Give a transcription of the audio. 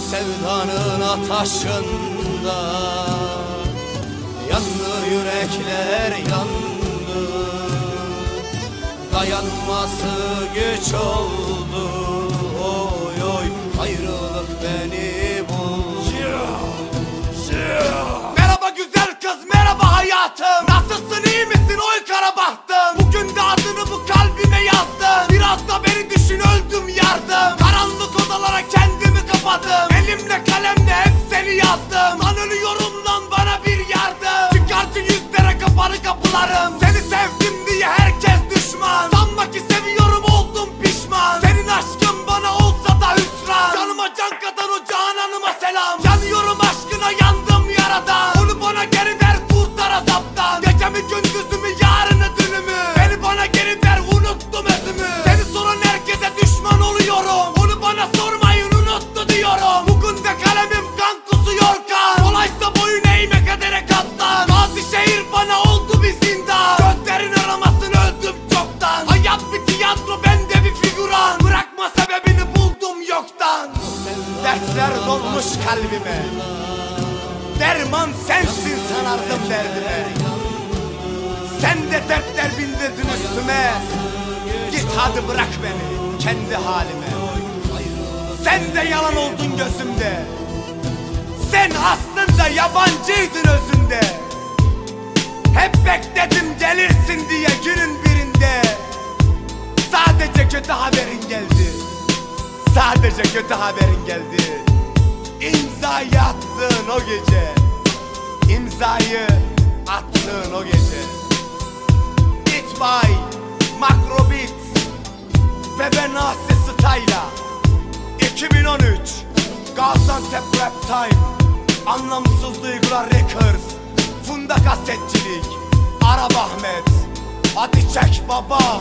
sevdanın ataşında. Yandı yürekler yandı. Dayanması güç oldu. Oy oy ayrılık beni buldu. Merhaba güzel kız merhaba hayatım. Nasılsın iyi misin? Oy kara bahtım Bugün de adını bu kalbime yazdım Biraz da beni düşün öldüm yardım. Karanlık odalara kendimi kapadım yazdım Lan ölüyorum Dertler dolmuş kalbime. Derman sensin sanardım derdime. Sen de dertler bindirdin üstüme. Git hadi bırak beni kendi halime. Sen de yalan oldun gözümde. Sen aslında yabancıydın özünde Sadece kötü haberin geldi. İmzayı attığın o gece. İmzayı attığın o gece. Macro Beats Ve ben Asi Style'a 2013 Gaziantep Rap Time Anlamsız Duygular Records Funda Kasetçilik Arap Ahmet Hadi çek baba